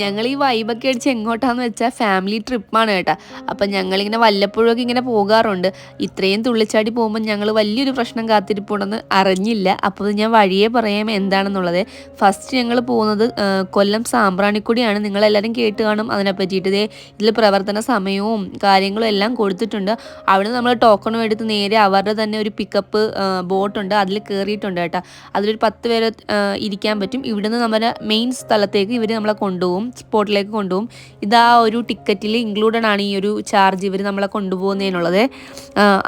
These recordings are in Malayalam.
ഞങ്ങൾ ഈ വൈബൊക്കെ അടിച്ച് എങ്ങോട്ടാന്ന് വെച്ചാൽ ഫാമിലി ട്രിപ്പാണ് കേട്ടോ. അപ്പം ഞങ്ങളിങ്ങനെ വല്ലപ്പോഴൊക്കെ ഇങ്ങനെ പോകാറുണ്ട്. ഇത്രയും തുള്ളിച്ചാടി പോകുമ്പോൾ ഞങ്ങൾ വലിയൊരു പ്രശ്നം കാത്തിരിപ്പുണ്ടെന്ന് അറിഞ്ഞില്ല. അപ്പോൾ ഞാൻ വഴിയേ പറയാം എന്താണെന്നുള്ളത്. ഫസ്റ്റ് ഞങ്ങൾ പോകുന്നത് കൊല്ലം സാമ്പ്രാണിക്കുടിയാണ്. നിങ്ങളെല്ലാവരും കേട്ട് കാണും അതിനെ പറ്റിയിട്ട് ഇതേ ഇതിൽ പ്രവർത്തന സമയവും കാര്യങ്ങളും എല്ലാം കൊടുത്തിട്ടുണ്ട്. അവിടെ നമ്മൾ ടോക്കണും എടുത്ത് നേരെ അവരുടെ തന്നെ ഒരു പിക്കപ്പ് ബോട്ടുണ്ട് അതിൽ കയറിയിട്ടുണ്ട് കേട്ടോ. അതിലൊരു പത്ത് പേര് ഇരിക്കാൻ പറ്റും. ഇവിടുന്ന് നമ്മുടെ മെയിൻ സ്ഥലത്തേക്ക് ഇവർ നമ്മളെ കൊണ്ടുപോകും. സ്പോട്ടിലേക്ക് കൊണ്ടുപോകും. ഇതാ ഒരു ടിക്കറ്റിൽ ഇൻക്ലൂഡഡ് ആണ് ഈ ഒരു ചാർജ് ഇവർ നമ്മളെ കൊണ്ടുപോകുന്നതിനുള്ളത്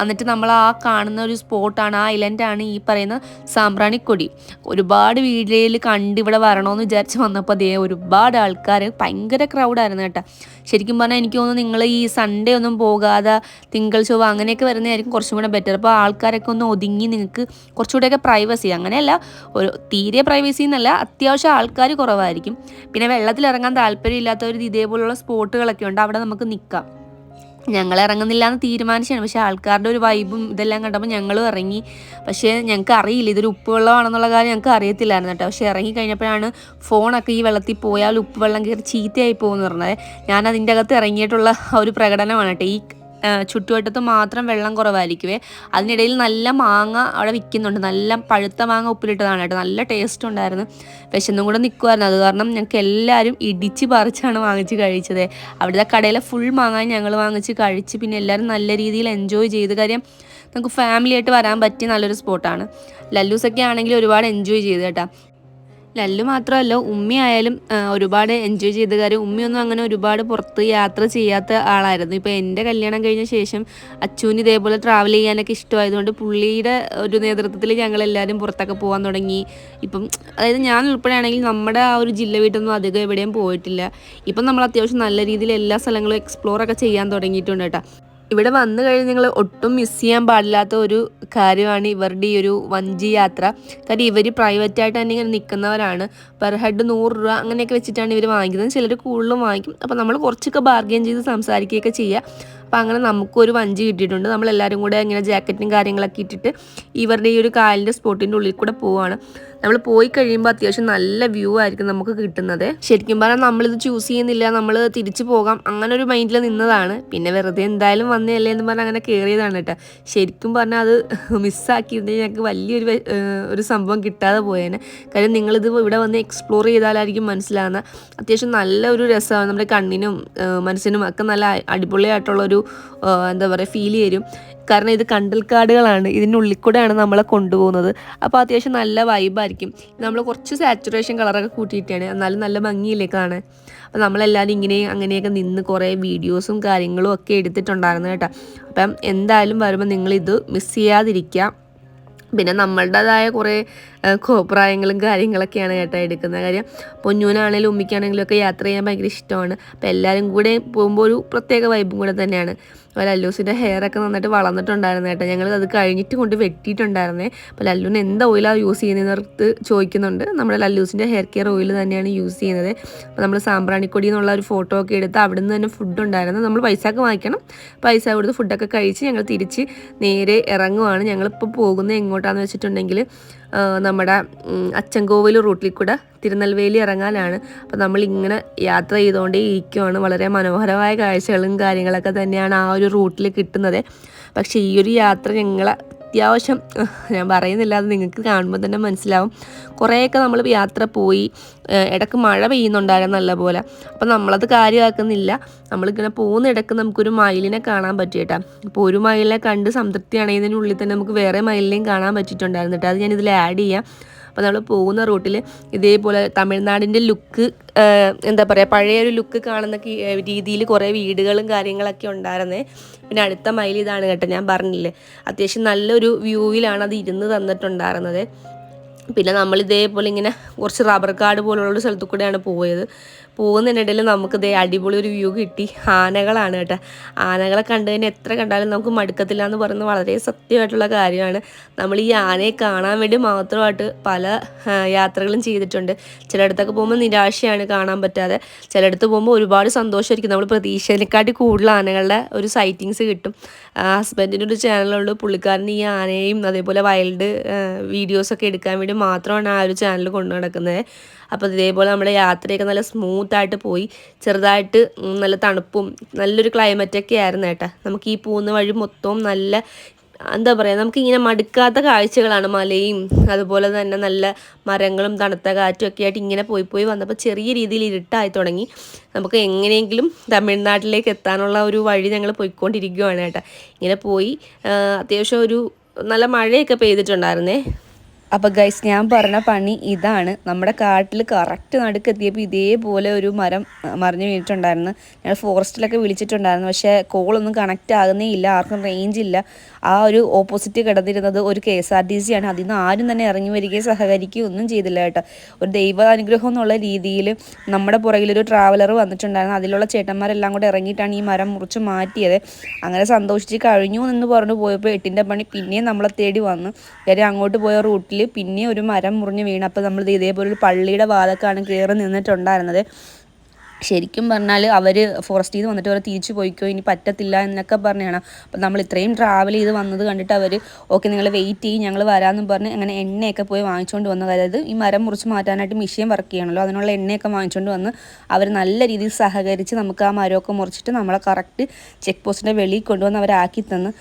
എന്നിട്ട് നമ്മൾ ആ കാണുന്ന ഒരു സ്പോട്ടാണ് ആ ഐലൻഡാണ് ഈ പറയുന്ന സാമ്പ്രാണിക്കൊടി. ഒരുപാട് വീഡിയോയിൽ കണ്ട് ഇവിടെ വരണമെന്ന് വിചാരിച്ച് വന്നപ്പോൾ അതേ ഒരുപാട് ആൾക്കാർ ഭയങ്കര ക്രൗഡായിരുന്നു കേട്ടോ. ശരിക്കും പറഞ്ഞാൽ എനിക്ക് തോന്നുന്നു നിങ്ങൾ ഈ സൺഡേ ഒന്നും പോകാതെ തിങ്കൾ ചൊവ്വ അങ്ങനെയൊക്കെ വരുന്നതായിരിക്കും കുറച്ചും കൂടെ ബെറ്റർ അപ്പോൾ ആൾക്കാരൊക്കെ ഒന്ന് ഒതുങ്ങി നിങ്ങൾക്ക് കുറച്ചുകൂടെയൊക്കെ പ്രൈവസി അങ്ങനെയല്ല ഒരു തീരെ പ്രൈവസി എന്നല്ല അത്യാവശ്യം ആൾക്കാർ കുറവായിരിക്കും. പിന്നെ വെള്ളത്തിൽ ഇറങ്ങാൻ താല്പര്യമില്ലാത്തവർ ഇതേപോലുള്ള സ്പോട്ടുകളൊക്കെ ഉണ്ട്. അവിടെ നമുക്ക് നിൽക്കാം ഞങ്ങൾ ഇറങ്ങുന്നില്ല എന്ന് തീരുമാനിച്ചാണ്. പക്ഷേ ആൾക്കാരുടെ ഒരു വൈബും ഇതെല്ലാം കണ്ടപ്പോൾ ഞങ്ങളും ഇറങ്ങി. പക്ഷേ ഞങ്ങൾക്ക് അറിയില്ല. ഇതൊരു ഉപ്പ് വെള്ളമാണെന്നുള്ള കാര്യം ഞങ്ങൾക്ക് അറിയത്തില്ലായിരുന്നു കേട്ടോ. പക്ഷേ ഇറങ്ങി കഴിഞ്ഞപ്പോഴാണ് ഫോണൊക്കെ ഈ വെള്ളത്തിൽ പോയാൽ ഉപ്പ് വെള്ളം കയറി ചീത്തയായി പോകുമെന്ന് പറഞ്ഞത്. ഞാൻ അതിന്റെ അകത്ത് ഇറങ്ങിയിട്ടുള്ള ഒരു പ്രകടനമാണ്. കേട്ടോ ഈ ചുറ്റുവട്ടത്ത് മാത്രം വെള്ളം കുറവായിരിക്കുവേ. അതിനിടയിൽ നല്ല മാങ്ങ അവിടെ വിൽക്കുന്നുണ്ട്. നല്ല പഴുത്ത മാങ്ങ ഉപ്പിലിട്ടതാണ് കേട്ടോ. നല്ല ടേസ്റ്റ് ഉണ്ടായിരുന്നു. വിശന്നും കൂടെ നിൽക്കുമായിരുന്നു അത് കാരണം ഞങ്ങൾക്ക് എല്ലാവരും ഇടിച്ച് പറിച്ചാണ് വാങ്ങിച്ച് കഴിച്ചത്. അവിടുത്തെ കടയിലെ ഫുൾ മാങ്ങ ഞങ്ങൾ വാങ്ങിച്ച് കഴിച്ച് പിന്നെ എല്ലാവരും നല്ല രീതിയിൽ എൻജോയ് ചെയ്ത്. കാര്യം നമുക്ക് ഫാമിലി ആയിട്ട് വരാൻ പറ്റിയ നല്ലൊരു സ്പോട്ടാണ് ലല്ലൂസൊക്കെ ആണെങ്കിൽ ഒരുപാട് എൻജോയ് ചെയ്ത് കേട്ടോ. ലല്ലു മാത്രമല്ല ഉമ്മയായാലും ഒരുപാട് എൻജോയ് ചെയ്ത കാര്യം ഉമ്മയൊന്നും അങ്ങനെ ഒരുപാട് പുറത്ത് യാത്ര ചെയ്യാത്ത ആളായിരുന്നു. ഇപ്പോൾ എന്റെ കല്യാണം കഴിഞ്ഞ ശേഷം അച്ചുവിന് ഇതേപോലെ ട്രാവൽ ചെയ്യാനൊക്കെ ഇഷ്ടമായതുകൊണ്ട് പുള്ളിയുടെ ഒരു നേതൃത്വത്തിൽ ഞങ്ങൾ ഞങ്ങളെല്ലാവരും പുറത്തൊക്കെ പോകാൻ തുടങ്ങി. ഇപ്പം അതായത് ഞാൻ ഉൾപ്പെടെയാണെങ്കിൽ നമ്മുടെ ആ ഒരു ജില്ല വീട്ടൊന്നും അധികം എവിടെയും പോയിട്ടില്ല. ഇപ്പം നമ്മൾ അത്യാവശ്യം നല്ല രീതിയിൽ എല്ലാ സ്ഥലങ്ങളും എക്സ്പ്ലോറൊക്കെ ചെയ്യാൻ തുടങ്ങിയിട്ടുണ്ട് കേട്ടോ. ഇവിടെ വന്നു കഴിഞ്ഞ് നിങ്ങൾ ഒട്ടും മിസ് ചെയ്യാൻ പാടില്ലാത്ത ഒരു കാര്യമാണ് ഇവരുടെ ഈ ഒരു വഞ്ചി യാത്ര. കാര്യം ഇവർ പ്രൈവറ്റ് ആയിട്ട് തന്നെ ഇങ്ങനെ നിൽക്കുന്നവരാണ് പെർ ഹെഡ് നൂറ് രൂപ അങ്ങനെയൊക്കെ വെച്ചിട്ടാണ് ഇവർ വാങ്ങിക്കുന്നത്. ചിലർ കൂടുതലും വാങ്ങിക്കും. അപ്പോൾ നമ്മൾ കുറച്ചൊക്കെ ബാർഗെയിൻ ചെയ്ത് സംസാരിക്കുകയൊക്കെ ചെയ്യുക അപ്പോൾ അങ്ങനെ നമുക്കൊരു വഞ്ചി കിട്ടിയിട്ടുണ്ട്. നമ്മളെല്ലാവരും കൂടെ ഇങ്ങനെ ജാക്കറ്റും കാര്യങ്ങളൊക്കെ ഇട്ടിട്ട് ഇവരുടെ ഈ ഒരു കാലിന്റെ സ്പോട്ടിന്റെ ഉള്ളിൽ കൂടെ പോവാണ്. നമ്മൾ പോയി കഴിയുമ്പോൾ അത്യാവശ്യം നല്ല വ്യൂ ആയിരിക്കും നമുക്ക് കിട്ടുന്നത്. ശരിക്കും പറഞ്ഞാൽ നമ്മളിത് ചൂസ് ചെയ്യുന്നില്ല നമ്മൾ തിരിച്ചു പോകാം അങ്ങനെ ഒരു മൈൻഡിൽ നിന്നതാണ്. പിന്നെ വെറുതെ എന്തായാലും വന്നതല്ലേ എന്ന് പറഞ്ഞാൽ അങ്ങനെ കയറിയതാണ് കേട്ടോ. ശരിക്കും പറഞ്ഞാൽ അത് മിസ്സാക്കിയിരുന്നെങ്കിൽ ഞങ്ങൾക്ക് വലിയൊരു ഒരു സംഭവം കിട്ടാതെ പോയേനെ. കാര്യം നിങ്ങളിത് ഇവിടെ വന്ന് എക്സ്പ്ലോർ ചെയ്താലായിരിക്കും മനസ്സിലാകുന്ന അത്യാവശ്യം നല്ല ഒരു രസമാണ്. നമ്മുടെ കണ്ണിനും മനസ്സിനും ഒക്കെ നല്ല അടിപൊളിയായിട്ടുള്ളൊരു എന്താ പറയുക ഫീൽ ചെയ്യും കാരണം ഇത് കണ്ടൽക്കാടുകളാണ്. ഇതിന്റെ ഉള്ളിൽ കൂടെയാണ് നമ്മളെ കൊണ്ടുപോകുന്നത്. അപ്പോൾ അത്യാവശ്യം നല്ല വൈബായിരിക്കും നമ്മൾ കുറച്ച് സാച്ചുറേഷൻ കളറൊക്കെ കൂട്ടിയിട്ടാണ്. എന്നാലും നല്ല ഭംഗിയില്ലേ കാണാൻ. അപ്പോൾ നമ്മളെല്ലാവരും ഇങ്ങനെ അങ്ങനെയൊക്കെ നിന്ന് കുറേ വീഡിയോസും കാര്യങ്ങളും ഒക്കെ എടുത്തിട്ടുണ്ടായിരുന്നു കേട്ടോ. അപ്പം എന്തായാലും വരുമ്പോൾ നിങ്ങളിത് മിസ് ചെയ്യാതിരിക്കുക. പിന്നെ നമ്മളുടേതായ കുറേ കോപ്രായങ്ങളും കാര്യങ്ങളൊക്കെയാണ് കേട്ടോ എടുക്കുന്ന കാര്യം. പൊന്നൂനാണെങ്കിലും ഉമ്മിക്കാണെങ്കിലും ഒക്കെ യാത്ര ചെയ്യാൻ ഭയങ്കര ഇഷ്ടമാണ്. അപ്പോൾ എല്ലാവരും കൂടെ പോകുമ്പോൾ ഒരു പ്രത്യേക വൈബും കൂടെ തന്നെയാണ്. അപ്പോൾ ലല്ലൂസിന്റെ ഹെയർ ഒക്കെ നന്നായിട്ട് വളർന്നിട്ടുണ്ടായിരുന്നു കേട്ടോ. ഞങ്ങൾ അത് കഴിഞ്ഞിട്ട് കൊണ്ട് വെട്ടിയിട്ടുണ്ടായിരുന്നേ. അപ്പോൾ ലല്ലുവിന് എന്ത് ഓയിലാണ് യൂസ് ചെയ്യുന്നതെന്ന് ചോദിക്കുന്നുണ്ട്. നമ്മുടെ ലല്ലൂസിന്റെ ഹെയർ കെയർ ഓയിൽ തന്നെയാണ് യൂസ് ചെയ്യുന്നത്. അപ്പോൾ നമ്മൾ സാമ്പ്രാണിക്കൊടി എന്നുള്ള ഒരു ഫോട്ടോ ഒക്കെ എടുത്ത് അവിടെ നിന്ന് തന്നെ ഫുഡ് ഉണ്ടായിരുന്നു. നമ്മൾ പൈസ പൈസക്ക് വാങ്ങിക്കണം. പൈസ കൊടുത്ത് ഫുഡൊക്കെ കഴിച്ച് ഞങ്ങൾ തിരിച്ച് നേരെ ഇറങ്ങുവാണ്. ഞങ്ങളിപ്പോൾ പോകുന്നത് എങ്ങോട്ടാണെന്ന് വെച്ചിട്ടുണ്ടെങ്കിൽ നമ്മുടെ അച്ചൻകോവിൽ റൂട്ടിൽ കൂടെ തിരുനെൽവേലി ഇറങ്ങാനാണ്. അപ്പോൾ നമ്മൾ ഇങ്ങനെ യാത്ര ചെയ്തുകൊണ്ടേ ഇരിക്കുവാണ്. വളരെ മനോഹരമായ കാഴ്ചകളും കാര്യങ്ങളൊക്കെ തന്നെയാണ് ആ ഒരു റൂട്ടിൽ കിട്ടുന്നത്. പക്ഷേ ഈ ഒരു യാത്ര ഞങ്ങളെ അത്യാവശ്യം ഞാൻ പറയുന്നില്ല അത് നിങ്ങൾക്ക് കാണുമ്പോൾ തന്നെ മനസ്സിലാവും. കുറേയൊക്കെ നമ്മൾ യാത്ര പോയി ഇടയ്ക്ക് മഴ പെയ്യുന്നുണ്ടായിരുന്നു നല്ല പോലെ അപ്പം നമ്മളത് കാര്യമാക്കുന്നില്ല. നമ്മളിങ്ങനെ പോകുന്ന ഇടയ്ക്ക് നമുക്കൊരു മയിലിനെ കാണാൻ പറ്റിയിട്ടാ അപ്പോൾ ഒരു മയിലിനെ കണ്ട് സംതൃപ്തിയാണെന്നതിനുള്ളിൽ തന്നെ നമുക്ക് വേറെ മയിലിനെയും കാണാൻ പറ്റിയിട്ടുണ്ടായിരുന്നു കേട്ടോ. അത് ഞാൻ ഇതിൽ ആഡ് ചെയ്യാം. അപ്പോൾ നമ്മൾ പോകുന്ന റൂട്ടിൽ ഇതേപോലെ തമിഴ്നാടിന്റെ ലുക്ക് എന്താ പറയുക പഴയ ഒരു ലുക്ക് കാണുന്ന രീതിയിൽ കുറേ വീടുകളും കാര്യങ്ങളൊക്കെ ഉണ്ടായിരുന്നേ. പിന്നെ അടുത്ത മൈൽ ഇതാണ് കേട്ടോ ഞാൻ പറഞ്ഞില്ലേ. അത്യാവശ്യം നല്ലൊരു വ്യൂവിലാണ് അത് ഇരുന്ന് തന്നിട്ടുണ്ടായിരുന്നത്. പിന്നെ നമ്മൾ ഇതേപോലെ ഇങ്ങനെ കുറച്ച് റബ്ബർ കാർഡ് പോലുള്ള സ്ഥലത്തു കൂടെയാണ് പോയത്. പോകുന്നതിനിടയിൽ നമുക്ക് ഇതേ അടിപൊളി ഒരു വ്യൂ കിട്ടി. ആനകളാണ് കേട്ടോ. ആനകളെ കണ്ടു കഴിഞ്ഞാൽ എത്ര കണ്ടാലും നമുക്ക് മടുക്കത്തില്ല എന്ന് പറയുന്നത് വളരെ സത്യമായിട്ടുള്ള കാര്യമാണ്. നമ്മൾ ഈ ആനയെ കാണാൻ വേണ്ടി മാത്രമായിട്ട് പല യാത്രകളും ചെയ്തിട്ടുണ്ട്. ചിലയിടത്തൊക്കെ പോകുമ്പോൾ നിരാശയാണ് കാണാൻ പറ്റാതെ. ചിലയിടത്ത് പോകുമ്പോൾ ഒരുപാട് സന്തോഷമായിരിക്കും. നമ്മൾ പ്രതീക്ഷേനെക്കാട്ടി കൂടുതൽ ആനകളുടെ ഒരു സൈറ്റിങ്സ് കിട്ടും. ഹസ്ബൻഡിന്റെ ഒരു ചാനലുണ്ട് പുള്ളിക്കാരൻ ഈ ആനയും അതേപോലെ വൈൽഡ് വീഡിയോസൊക്കെ എടുക്കാൻ വേണ്ടി മാത്രമാണ് ആ ഒരു ചാനൽ കൊണ്ടു നടക്കുന്നത്. അപ്പോൾ ഇതേപോലെ നമ്മുടെ യാത്രയൊക്കെ നല്ല സ്മൂത്തായിട്ട് പോയി. ചെറുതായിട്ട് നല്ല തണുപ്പും നല്ലൊരു ക്ലൈമറ്റൊക്കെ ആയിരുന്നു കേട്ടോ നമുക്ക് ഈ പോകുന്ന വഴി മൊത്തവും നല്ല എന്താ പറയുക നമുക്കിങ്ങനെ മടുക്കാത്ത കാഴ്ചകളാണ് മലയും അതുപോലെ തന്നെ നല്ല മരങ്ങളും തണുത്ത കാറ്റും ഒക്കെ ആയിട്ട് ഇങ്ങനെ പോയി പോയി വന്നപ്പോൾ ചെറിയ രീതിയിൽ ഇരുട്ടായി തുടങ്ങി. നമുക്ക് എങ്ങനെയെങ്കിലും തമിഴ്നാട്ടിലേക്ക് എത്താനുള്ള ഒരു വഴി ഞങ്ങൾ പോയിക്കൊണ്ടിരിക്കുകയാണ് കേട്ടോ ഇങ്ങനെ പോയി അത്യാവശ്യം ഒരു നല്ല മഴയൊക്കെ പെയ്തിട്ടുണ്ടായിരുന്നേ. അപ്പോൾ ഗൈസ് ഞാൻ പറഞ്ഞ പണി ഇതാണ്. നമ്മുടെ കാട്ടിൽ കറക്റ്റ് നടുക്കെത്തിയപ്പോൾ ഇതേപോലെ ഒരു മരം മറിഞ്ഞു വീണിട്ടുണ്ടായിരുന്നു. ഞങ്ങൾ ഫോറസ്റ്റിലൊക്കെ വിളിച്ചിട്ടുണ്ടായിരുന്നു. പക്ഷേ കോളൊന്നും കണക്റ്റ് ആകുന്നേ ഇല്ല ആർക്കും റേഞ്ച് ഇല്ല. ആ ഒരു ഓപ്പോസിറ്റ് കിടന്നിരുന്നത് ഒരു K S R T C ആണ്. അതിൽ നിന്ന് ആരും തന്നെ ഇറങ്ങി വരികയും സഹകരിക്കുകയും ഒന്നും ചെയ്തില്ല കേട്ടോ. ഒരു ദൈവാനുഗ്രഹം എന്നുള്ള രീതിയിൽ നമ്മുടെ പുറകിലൊരു ട്രാവലർ വന്നിട്ടുണ്ടായിരുന്നു. അതിലുള്ള ചേട്ടന്മാരെല്ലാം കൂടെ ഇറങ്ങിയിട്ടാണ് ഈ മരം മുറിച്ച് മാറ്റിയത്. അങ്ങനെ സന്തോഷിച്ച് കഴിഞ്ഞു എന്ന് പറഞ്ഞു പോയപ്പോൾ എട്ടിന്റെ പണി പിന്നെയും നമ്മളെ തേടി വന്നു. കാര്യം അങ്ങോട്ട് പോയ റൂട്ടിൽ പിന്നെ ഒരു മരം മുറിഞ്ഞ് വീണപ്പോൾ നമ്മൾ ഇതേപോലെ ഒരു പള്ളിയുടെ വാതൊക്കെയാണ് കയറി നിന്നിട്ടുണ്ടായിരുന്നത്. ശരിക്കും പറഞ്ഞാൽ അവർ ഫോറസ്റ്റിൽ നിന്ന് വന്നിട്ട് അവർ തിരിച്ചു പോയിക്കോ ഇനി പറ്റത്തില്ല എന്നൊക്കെ പറഞ്ഞാണ്. അപ്പം നമ്മൾ ഇത്രയും ട്രാവൽ ചെയ്ത് വന്നത് കണ്ടിട്ട് അവർ ഓക്കെ നിങ്ങൾ വെയിറ്റ് ചെയ്യും ഞങ്ങൾ വരാമെന്ന് പറഞ്ഞ് അങ്ങനെ എണ്ണയൊക്കെ പോയി വാങ്ങിച്ചുകൊണ്ട് വന്നു. അതായത് ഈ മരം മുറിച്ച് മാറ്റാനായിട്ട് മെഷീൻ വർക്ക് ചെയ്യണമല്ലോ അതിനുള്ള എണ്ണയൊക്കെ വാങ്ങിച്ചുകൊണ്ട് വന്ന് അവർ നല്ല രീതിയിൽ സഹകരിച്ച് നമുക്ക് ആ മരമൊക്കെ മുറിച്ചിട്ട് നമ്മളെ കറക്റ്റ് ചെക്ക് പോസ്റ്റിന്റെ വെളിയിൽ കൊണ്ടുവന്ന് അവരാക്കി തന്ന്.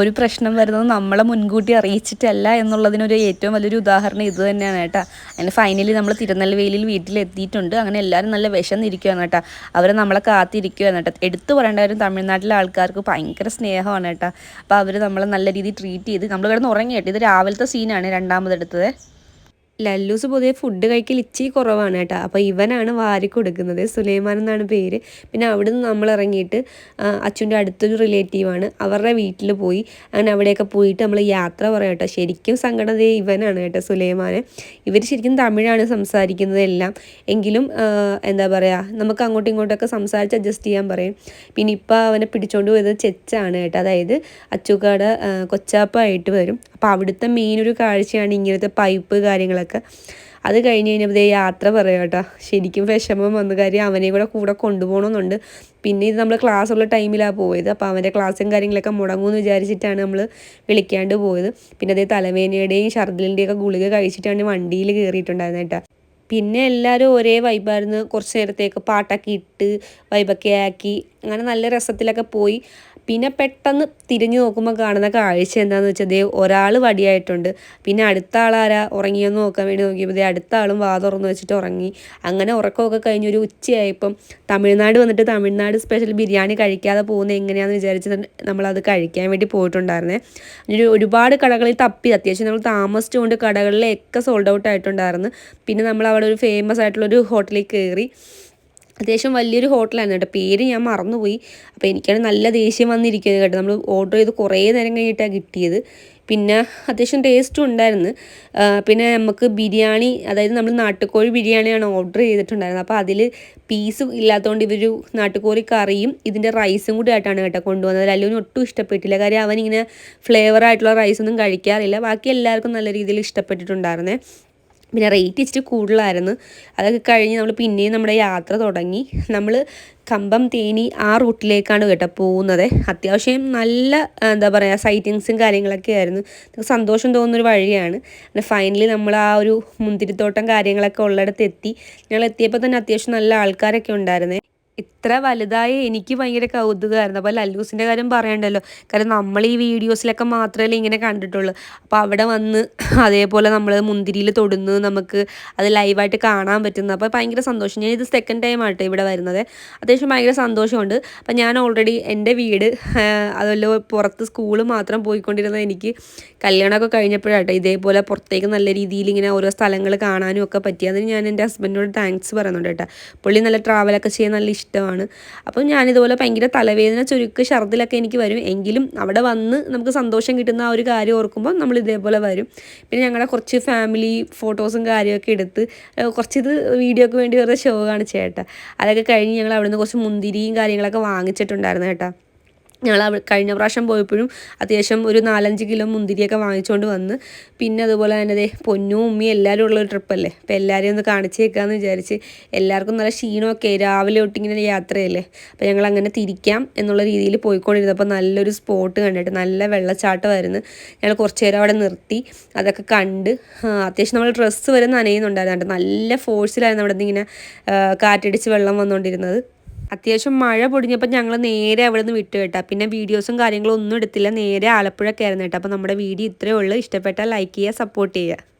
ഒരു പ്രശ്നം വരുന്നത് നമ്മളെ മുൻകൂട്ടി അറിയിച്ചിട്ടല്ല എന്നുള്ളതിനൊരു ഏറ്റവും വലിയൊരു ഉദാഹരണം ഇത് തന്നെയാണ് കേട്ടോ. അങ്ങനെ ഫൈനലി നമ്മൾ തിരുനെൽവേലിയിൽ വീട്ടിലെത്തിയിട്ടുണ്ട്. അങ്ങനെ എല്ലാവരും നല്ല വിശന്നിരിക്കുകയാണ് കേട്ടോ. അവർ നമ്മളെ കാത്തിരിക്കുകയാണ് കേട്ടോ. എടുത്തു പറയേണ്ട കാര്യം തമിഴ്നാട്ടിലെ ആൾക്കാർക്ക് ഭയങ്കര സ്നേഹമാണ് കേട്ടോ. അപ്പോൾ അവർ നമ്മളെ നല്ല രീതിയിൽ ട്രീറ്റ് ചെയ്ത് നമ്മൾ കിടന്ന് ഉറങ്ങി കേട്ടോ ഇത് രാവിലത്തെ സീനാണ് രണ്ടാമതെടുത്തത്. ലല്ലൂസ് പൊതുവെ ഫുഡ് കഴിക്കൽ ഇച്ചിരി കുറവാണ് കേട്ടോ. അപ്പോൾ ഇവനാണ് വാരി കൊടുക്കുന്നത്. സുലൈമാൻ എന്നാണ് പേര്. പിന്നെ അവിടെ നിന്ന് നമ്മൾ ഇറങ്ങിയിട്ട് അച്ഛന്റെ അടുത്തൊരു റിലേറ്റീവാണ് അവരുടെ വീട്ടിൽ പോയി. അങ്ങനെ അവിടെയൊക്കെ പോയിട്ട് നമ്മൾ യാത്ര പറയാം കേട്ടോ. ശരിക്കും സങ്കടത ഇവനാണ് കേട്ടോ സുലൈമാൻ ഇവർ ശരിക്കും തമിഴാണ് സംസാരിക്കുന്നത് എല്ലാം. എങ്കിലും എന്താ പറയുക നമുക്ക് അങ്ങോട്ടും ഇങ്ങോട്ടൊക്കെ സംസാരിച്ച് അഡ്ജസ്റ്റ് ചെയ്യാൻ പറയും. പിന്നെ ഇപ്പോൾ അവനെ പിടിച്ചോണ്ട് പോയത് ചെച്ചാണ് കേട്ടോ. അതായത് അച്ചുക്കാട് കൊച്ചാപ്പായിട്ട് വരും. അപ്പോൾ അവിടുത്തെ മെയിൻ ഒരു കാഴ്ചയാണ് ഇങ്ങനത്തെ പൈപ്പ് കാര്യങ്ങളൊക്കെ. അത് കഴിഞ്ഞ് കഴിഞ്ഞപ്പോൾ യാത്ര പറയാം കേട്ടോ. ശരിക്കും വിഷമം വന്ന. കാര്യം അവനെ കൂടെ കൂടെ കൊണ്ടുപോകണമെന്നുണ്ട്. പിന്നെ ഇത് നമ്മൾ ക്ലാസ് ഉള്ള ടൈമിലാണ് പോയത്. അപ്പോൾ അവന്റെ ക്ലാസ്സും കാര്യങ്ങളൊക്കെ മുടങ്ങുമെന്ന് വിചാരിച്ചിട്ടാണ് നമ്മൾ വിളിക്കാണ്ട് പോയത്. പിന്നെ അതേ തലവേനയുടെയും ഛർദിലിന്റെയും ഒക്കെ ഗുളിക കഴിച്ചിട്ടാണ് വണ്ടിയിൽ കയറിയിട്ടുണ്ടായിരുന്നത് കേട്ടോ. പിന്നെ എല്ലാവരും ഒരേ വൈബായിരുന്നു കുറച്ച് നേരത്തേക്ക് പാട്ടൊക്കെ ഇട്ട് വൈബൊക്കെ ആക്കി. അങ്ങനെ നല്ല രസത്തിലൊക്കെ പോയി. പിന്നെ പെട്ടെന്ന് തിരിഞ്ഞു നോക്കുമ്പോൾ കാണുന്ന കാഴ്ച എന്താണെന്ന് വെച്ചാൽ ദേ ഒരാൾ വടിയായിട്ടുണ്ട്. പിന്നെ അടുത്ത ആളാരാ? ഉറങ്ങിയെന്ന് നോക്കാൻ വേണ്ടി നോക്കിയപ്പോൾ ദേ അടുത്ത ആളും വാ വെച്ചിട്ട് ഉറങ്ങി. അങ്ങനെ ഉറക്കമൊക്കെ കഴിഞ്ഞ് ഒരു ഉച്ചയായപ്പം തമിഴ്നാട് വന്നിട്ട് തമിഴ്നാട് സ്പെഷ്യൽ ബിരിയാണി കഴിക്കാതെ പോകുന്നത് എങ്ങനെയാണെന്ന് വിചാരിച്ച് നമ്മളത് കഴിക്കാൻ വേണ്ടി പോയിട്ടുണ്ടായിരുന്നേ. ഒരു ഒരുപാട് കടകളിൽ തപ്പി. അത്യാവശ്യം നമ്മൾ താമസിച്ചുകൊണ്ട് കടകളിലൊക്കെ സോൾഡ് ഔട്ട് ആയിട്ടുണ്ടായിരുന്നു. പിന്നെ നമ്മൾ അവിടെ ഒരു ഫേമസ് ആയിട്ടുള്ളൊരു ഹോട്ടലിൽ കയറി അത്യാവശ്യം വലിയൊരു ഹോട്ടലാണ് കേട്ടോ. പേര് ഞാൻ മറന്നുപോയി. അപ്പോൾ എനിക്കാണ് നല്ല ദേഷ്യം വന്നിരിക്കുന്നത് കേട്ടോ. നമ്മൾ ഓർഡർ ചെയ്ത് കുറേ നേരം കഴിഞ്ഞിട്ടാണ് കിട്ടിയത്. പിന്നെ അത്യാവശ്യം ടേസ്റ്റും ഉണ്ടായിരുന്നു. പിന്നെ നമുക്ക് ബിരിയാണി അതായത് നമ്മൾ നാട്ടുകോഴി ബിരിയാണിയാണ് ഓർഡർ ചെയ്തിട്ടുണ്ടായിരുന്നത്. അപ്പോൾ അതിൽ പീസ് ഇല്ലാത്തതുകൊണ്ട് ഇവർ നാട്ടുകോഴി കറിയും ഇതിന്റെ റൈസും കൂടി ആയിട്ടാണ് കേട്ടോ കൊണ്ടുവന്നത്. അല്ലുവിന് ഒട്ടും ഇഷ്ടപ്പെട്ടില്ല. കാര്യം അവനിങ്ങനെ ഫ്ലേവർ ആയിട്ടുള്ള റൈസൊന്നും കഴിക്കാറില്ല. ബാക്കി എല്ലാവർക്കും നല്ല രീതിയിൽ ഇഷ്ടപ്പെട്ടിട്ടുണ്ടായിരുന്നേ. പിന്നെ റേറ്റ് ഇച്ചിരി കൂടുതലായിരുന്നു. അതൊക്കെ കഴിഞ്ഞ് നമ്മൾ പിന്നെയും നമ്മുടെ യാത്ര തുടങ്ങി. നമ്മൾ കമ്പം തേനി ആ റൂട്ടിലേക്കാണ് കേട്ടോ പോകുന്നത്. അത്യാവശ്യം നല്ല എന്താ പറയുക സൈറ്റിങ്സും കാര്യങ്ങളൊക്കെ ആയിരുന്നു. സന്തോഷം തോന്നുന്നൊരു വഴിയാണ്. പിന്നെ ഫൈനലി നമ്മൾ ആ ഒരു മുന്തിരിത്തോട്ടം കാര്യങ്ങളൊക്കെ ഉള്ളിടത്ത് എത്തി ഞങ്ങൾ എത്തിയപ്പോൾ തന്നെ അത്യാവശ്യം നല്ല ആൾക്കാരൊക്കെ ഉണ്ടായിരുന്നേ. ഇത്ര വലുതായ എനിക്ക് ഭയങ്കര കൗതുകമായിരുന്നു. അപ്പോൾ ലല്ലൂസിന്റെ കാര്യം പറയണ്ടല്ലോ. കാരണം നമ്മൾ ഈ വീഡിയോസിലൊക്കെ മാത്രമല്ലേ ഇങ്ങനെ കണ്ടിട്ടുള്ളൂ. അപ്പോൾ അവിടെ വന്ന് അതേപോലെ നമ്മൾ മുന്തിരിയിൽ തൊടുന്നു നമുക്ക് അത് ലൈവായിട്ട് കാണാൻ പറ്റുന്നു. അപ്പോൾ ഭയങ്കര സന്തോഷം. ഞാൻ ഇത് സെക്കൻഡ് ടൈം ആട്ടോ ഇവിടെ വരുന്നത്. അത്യാവശ്യം ഭയങ്കര സന്തോഷമുണ്ട്. അപ്പോൾ ഞാൻ ഓൾറെഡി എന്റെ വീട് അതുപോലെ പുറത്ത് സ്കൂൾ മാത്രം പോയിക്കൊണ്ടിരുന്നത് എനിക്ക് കല്യാണമൊക്കെ കഴിഞ്ഞപ്പോഴാട്ടോ. ഇതേപോലെ പുറത്തേക്ക് നല്ല രീതിയിൽ ഇങ്ങനെ ഓരോ സ്ഥലങ്ങൾ കാണാനും ഒക്കെ പറ്റി. അതിന് ഞാൻ എന്റെ ഹസ്ബൻഡിനോട് താങ്ക്സ് പറയുന്നുണ്ട് കേട്ടോ. പുള്ളി നല്ല ട്രാവലൊക്കെ ചെയ്യാൻ നല്ല ഇഷ്ടമാണ്. അപ്പം ഞാനിതുപോലെ ഭയങ്കര തലവേദന ചുരുക്ക് ഷർദിലൊക്കെ എനിക്ക് വരും. എങ്കിലും അവിടെ വന്ന് നമുക്ക് സന്തോഷം കിട്ടുന്ന ആ ഒരു കാര്യം ഓർക്കുമ്പോൾ നമ്മൾ ഇതേപോലെ വരും. പിന്നെ ഞങ്ങളുടെ കുറച്ച് ഫാമിലി ഫോട്ടോസും കാര്യമൊക്കെ എടുത്ത് ഇത് വീഡിയോക്ക് വേണ്ടി വെറുതെ ഷോ കാണിച്ചേട്ടാ അതൊക്കെ കഴിഞ്ഞ് ഞങ്ങൾ അവിടെ നിന്ന് കുറച്ച് മുന്തിരിയും കാര്യങ്ങളൊക്കെ വാങ്ങിച്ചിട്ടുണ്ടായിരുന്നു കേട്ടോ. ഞങ്ങൾ കഴിഞ്ഞ പ്രാവശ്യം പോയപ്പോഴും അത്യാവശ്യം ഒരു നാലഞ്ച് കിലോ മുന്തിരിയൊക്കെ വാങ്ങിച്ചുകൊണ്ട് വന്ന്. പിന്നെ അതുപോലെ തന്നെ അതെ പൊന്നും ഉമ്മയും എല്ലാവരും ഉള്ള ഒരു ട്രിപ്പല്ലേ അപ്പോൾ എല്ലാവരെയും ഒന്ന് കാണിച്ചേക്കാമെന്ന് വിചാരിച്ച് എല്ലാവർക്കും നല്ല ക്ഷീണമൊക്കെ രാവിലെ തൊട്ടിങ്ങനെ യാത്രയല്ലേ? അപ്പോൾ ഞങ്ങൾ അങ്ങനെ തിരിക്കാം എന്നുള്ള രീതിയിൽ പോയിക്കൊണ്ടിരുന്നപ്പോൾ നല്ലൊരു സ്പോട്ട് കണ്ടിട്ട് നല്ല വെള്ളച്ചാട്ടമായിരുന്നു ഞങ്ങൾ കുറച്ച് നേരം അവിടെ നിർത്തി. അതൊക്കെ കണ്ട് അത്യാവശ്യം നമ്മൾ ഡ്രസ്സ് വരെ നനയുന്നുണ്ടായിരുന്നു. നല്ല ഫോഴ്സിലായിരുന്നു അവിടെ നിന്ന് ഇങ്ങനെ കാറ്റടിച്ച് വെള്ളം വന്നുകൊണ്ടിരുന്നത് അത്യാവശ്യം മഴ പൊടിഞ്ഞപ്പോൾ ഞങ്ങൾ നേരെ അവിടെ നിന്ന് വിട്ടു കേട്ടോ. പിന്നെ വീഡിയോസും കാര്യങ്ങളും ഒന്നും എടുത്തില്ല. നേരെ ആലപ്പുഴ കേട്ടോ. അപ്പോൾ നമ്മുടെ വീഡിയോ ഇത്രയേ ഉള്ളൂ. ഇഷ്ടപ്പെട്ടാൽ ലൈക്ക് ചെയ്യുക സപ്പോർട്ട് ചെയ്യുക.